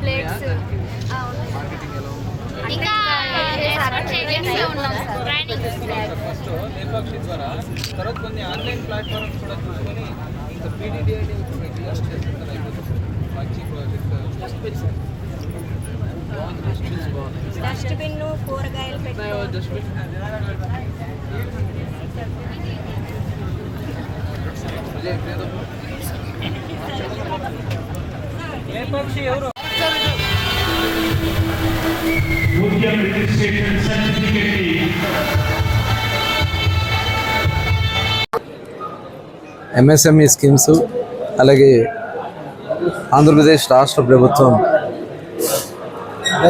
Plates ఇంకా first Lepakshi ద్వారా తర్వాత కొన్ని ఆన్లైన్ ప్లాట్ఫామ్స్ కూడా చూసుకొని ఇంకా అయిపోతుంది మంచి ప్రాజెక్ట్ డస్ట్బిన్ కూరగాయలు పెట్టి డస్ట్బిన్ ఎవరు రిజిస్ట్రేషన్ ఎంఎస్ఎంఈ స్కీమ్స్ అలాగే ఆంధ్రప్రదేశ్ రాష్ట్ర ప్రభుత్వం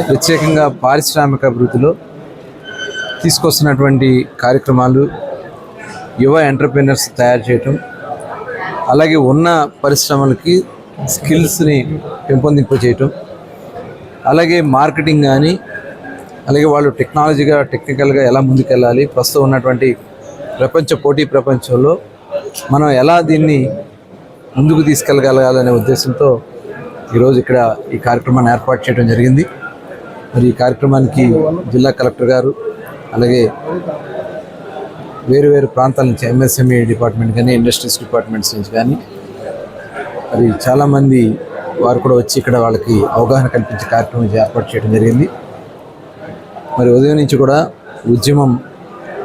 ప్రత్యేకంగా పారిశ్రామిక అభివృద్ధిలో తీసుకొస్తున్నటువంటి కార్యక్రమాలు యువ ఎంటర్ప్రీనర్స్ తయారు చేయటం అలాగే ఉన్న పరిశ్రమలకి స్కిల్స్ని పెంపొందింప చేయటం అలాగే మార్కెటింగ్ కానీ అలాగే వాళ్ళు టెక్నాలజీగా టెక్నికల్గా ఎలా ముందుకెళ్ళాలి ప్రస్తుతం ఉన్నటువంటి ప్రపంచ పోటీ ప్రపంచంలో మనం ఎలా దీన్ని ముందుకు తీసుకెళ్ళగలగాలనే ఉద్దేశంతో ఈరోజు ఇక్కడ ఈ కార్యక్రమాన్ని ఏర్పాటు చేయడం జరిగింది. మరి ఈ కార్యక్రమానికి జిల్లా కలెక్టర్ గారు అలాగే వేరు వేరు ప్రాంతాల నుంచి ఎంఎస్ఎంఈ డిపార్ట్మెంట్ కానీ ఇండస్ట్రీస్ డిపార్ట్మెంట్స్ నుంచి కానీ మరి చాలామంది వారు కూడా వచ్చి ఇక్కడ వాళ్ళకి అవగాహన కల్పించే కార్యక్రమం ఏర్పాటు చేయడం జరిగింది. మరి ఉదయం నుంచి కూడా ఉద్యమం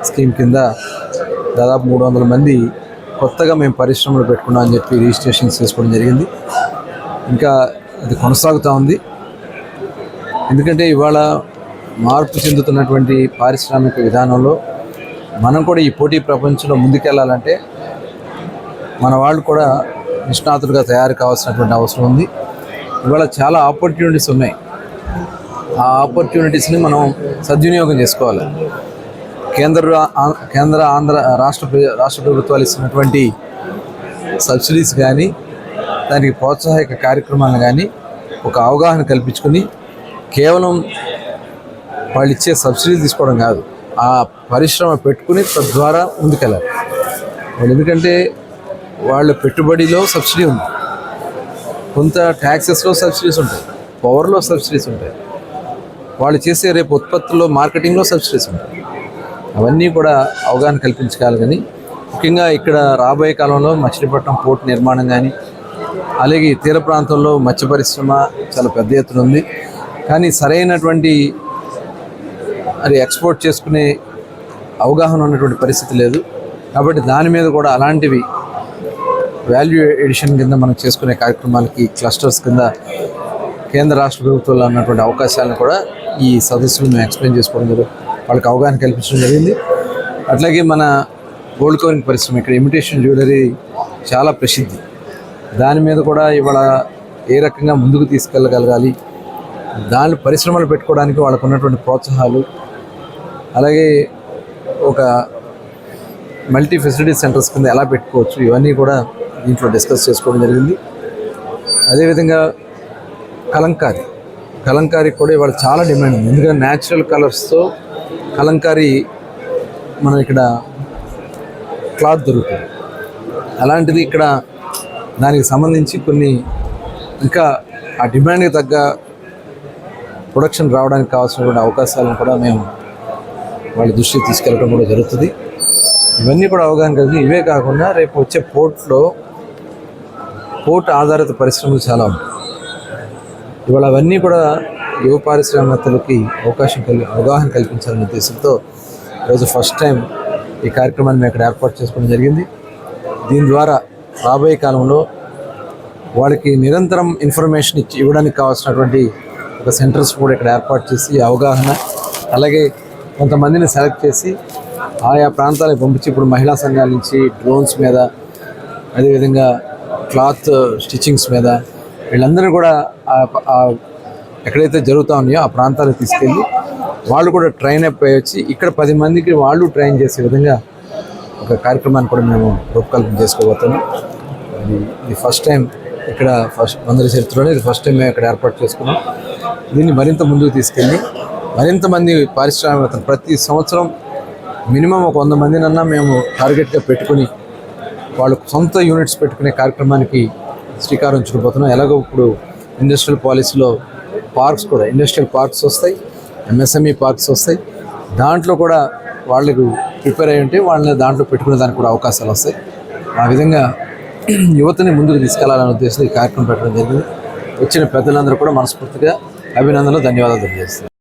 స్కీమ్ కింద దాదాపు మూడు వందల మంది కొత్తగా మేము పరిశ్రమలు పెట్టుకున్నాం అని చెప్పి రిజిస్ట్రేషన్ చేసుకోవడం జరిగింది. ఇంకా అది కొనసాగుతూ ఉంది. ఎందుకంటే ఇవాళ మార్పు చెందుతున్నటువంటి పారిశ్రామిక విధానంలో మనం కూడా ఈ పోటీ ప్రపంచంలో ముందుకెళ్ళాలంటే మన వాళ్ళు కూడా నిష్ణాతులుగా తయారు కావాల్సినటువంటి అవసరం ఉంది. ఇవాళ చాలా ఆపర్చునిటీస్ ఉన్నాయి. ఆ ఆపర్చునిటీస్ని మనం సద్వినియోగం చేసుకోవాలి. కేంద్ర కేంద్ర ఆంధ్ర రాష్ట్ర రాష్ట్ర ప్రభుత్వాలు ఇస్తున్నటువంటి సబ్సిడీస్ కానీ దానికి ప్రోత్సాహక కార్యక్రమాలు కానీ ఒక అవగాహన కల్పించుకుని కేవలం వాళ్ళు ఇచ్చే సబ్సిడీ తీసుకోవడం కాదు. ఆ పరిశ్రమ పెట్టుకుని తద్వారా ముందుకెళ్ళాలి. వాళ్ళు ఎందుకంటే వాళ్ళ పెట్టుబడిలో సబ్సిడీ ఉంది. కొంత ట్యాక్సెస్లో సబ్సిడీస్ ఉంటాయి. పవర్లో సబ్సిడీస్ ఉంటాయి. వాళ్ళు చేసే రేపు ఉత్పత్తుల్లో మార్కెటింగ్లో సబ్సిడీస్ ఉంటాయి. అవన్నీ కూడా అవగాహన కల్పించగలి కానీ ముఖ్యంగా ఇక్కడ రాబోయే కాలంలో మచిలీపట్నం పోర్ట్ నిర్మాణం కానీ అలాగే తీర ప్రాంతంలో మత్స్య పరిశ్రమ చాలా పెద్ద ఎత్తున ఉంది. కానీ సరైనటువంటి అది ఎక్స్పోర్ట్ చేసుకునే అవగాహన ఉన్నటువంటి పరిస్థితి లేదు. కాబట్టి దాని మీద కూడా అలాంటివి వాల్యూ ఎడిషన్ కింద మనం చేసుకునే కార్యక్రమాలకి క్లస్టర్స్ కింద కేంద్ర రాష్ట్ర ప్రభుత్వాలు ఉన్నటువంటి అవకాశాలను కూడా ఈ సదస్సులు మేము ఎక్స్ప్లెయిన్ చేసుకోవడం జరిగింది. వాళ్ళకి అవగాహన కల్పించడం జరిగింది. అట్లాగే మన గోల్డ్ కవరింగ్ పరిశ్రమ ఇక్కడ ఇమిటేషన్ జ్యువెలరీ చాలా ప్రసిద్ధి. దాని మీద కూడా ఇవాళ ఏ రకంగా ముందుకు తీసుకెళ్ళగలగాలి దాని పరిశ్రమలు పెట్టుకోవడానికి వాళ్ళకు ఉన్నటువంటి ప్రోత్సాహాలు అలాగే ఒక మల్టీ ఫెసిలిటీ సెంటర్స్ కింద ఎలా పెట్టుకోవచ్చు ఇవన్నీ కూడా దీంట్లో డిస్కస్ చేసుకోవడం జరిగింది. అదేవిధంగా కలంకారీ. కలంకారీ కూడా ఇవాళ చాలా డిమాండ్ ఉంది. ఎందుకంటే న్యాచురల్ కలర్స్తో కలంకారీ మనం ఇక్కడ క్లాత్ దొరుకుతుంది. అలాంటిది ఇక్కడ దానికి సంబంధించి కొన్ని ఇంకా ఆ డిమాండ్కి తగ్గ ప్రొడక్షన్ రావడానికి కావాల్సినటువంటి అవకాశాలను కూడా మేము వాళ్ళ దృష్టికి తీసుకెళ్ళడం కూడా జరుగుతుంది. ఇవన్నీ కూడా అవగాహన కలిగి ఇవే కాకుండా రేపు వచ్చే పోర్ట్లో పోర్ట్ ఆధారిత పరిశ్రమలు చాలా ఉంటాయి. ఇవాళ అవన్నీ కూడా యువ పారిశ్రామికతలకి అవకాశం కలిగి అవగాహన కల్పించాలనే ఉద్దేశంతో ఈరోజు ఫస్ట్ టైం ఈ కార్యక్రమాన్ని మేము ఇక్కడ ఏర్పాటు చేసుకోవడం జరిగింది. దీని ద్వారా రాబోయే కాలంలో వాళ్ళకి నిరంతరం ఇన్ఫర్మేషన్ ఇచ్చి ఇవ్వడానికి కావాల్సినటువంటి ఒక సెంటర్స్ కూడా ఇక్కడ ఏర్పాటు చేసి అవగాహన అలాగే కొంతమందిని సెలెక్ట్ చేసి ఆయా ప్రాంతాలకు పంపించి ఇప్పుడు మహిళా సంఘాల నుంచి డ్రోన్స్ మీద అదేవిధంగా క్లాత్ స్టిచ్చింగ్స్ మీద వీళ్ళందరూ కూడా ఎక్కడైతే జరుగుతూ ఉన్నాయో ఆ ప్రాంతాలకు తీసుకెళ్ళి వాళ్ళు కూడా ట్రైన్ అప్ అయ్యి వచ్చి ఇక్కడ పది మందికి వాళ్ళు ట్రైన్ చేసే విధంగా ఒక కార్యక్రమాన్ని కూడా మేము రూపకల్పన చేసుకోబోతున్నాం. ఇది ఫస్ట్ టైం ఇక్కడ ఫస్ట్ వందల చరిత్రలోనే ఇది ఫస్ట్ టైం మేము ఇక్కడ ఏర్పాటు చేసుకున్నాం. దీన్ని మరింత ముందుకు తీసుకెళ్ళి మరింత మంది పారిశ్రామికవేత్తలు ప్రతి సంవత్సరం మినిమం ఒక వంద మందినన్నా మేము టార్గెట్గా పెట్టుకుని వాళ్ళు సొంత యూనిట్స్ పెట్టుకునే కార్యక్రమానికి శ్రీకారం చుడిపోతున్నాం ఎలాగో ఇప్పుడు ఇండస్ట్రియల్ పాలసీలో పార్క్స్ కూడా ఇండస్ట్రియల్ పార్క్స్ వస్తాయి ఎంఎస్ఎంఈ పార్క్స్ వస్తాయి. దాంట్లో కూడా వాళ్ళకు ప్రిపేర్ అయ్యి ఉంటే వాళ్ళని దాంట్లో పెట్టుకునే దానికి కూడా అవకాశాలు వస్తాయి. ఆ విధంగా యువతని ముందుకు తీసుకెళ్ళాలనే ఉద్దేశంతో ఈ కార్యక్రమం పెట్టడం జరిగింది. వచ్చిన పెద్దలందరూ కూడా మనస్ఫూర్తిగా అభినందనలు ధన్యవాదాలు తెలియజేస్తారు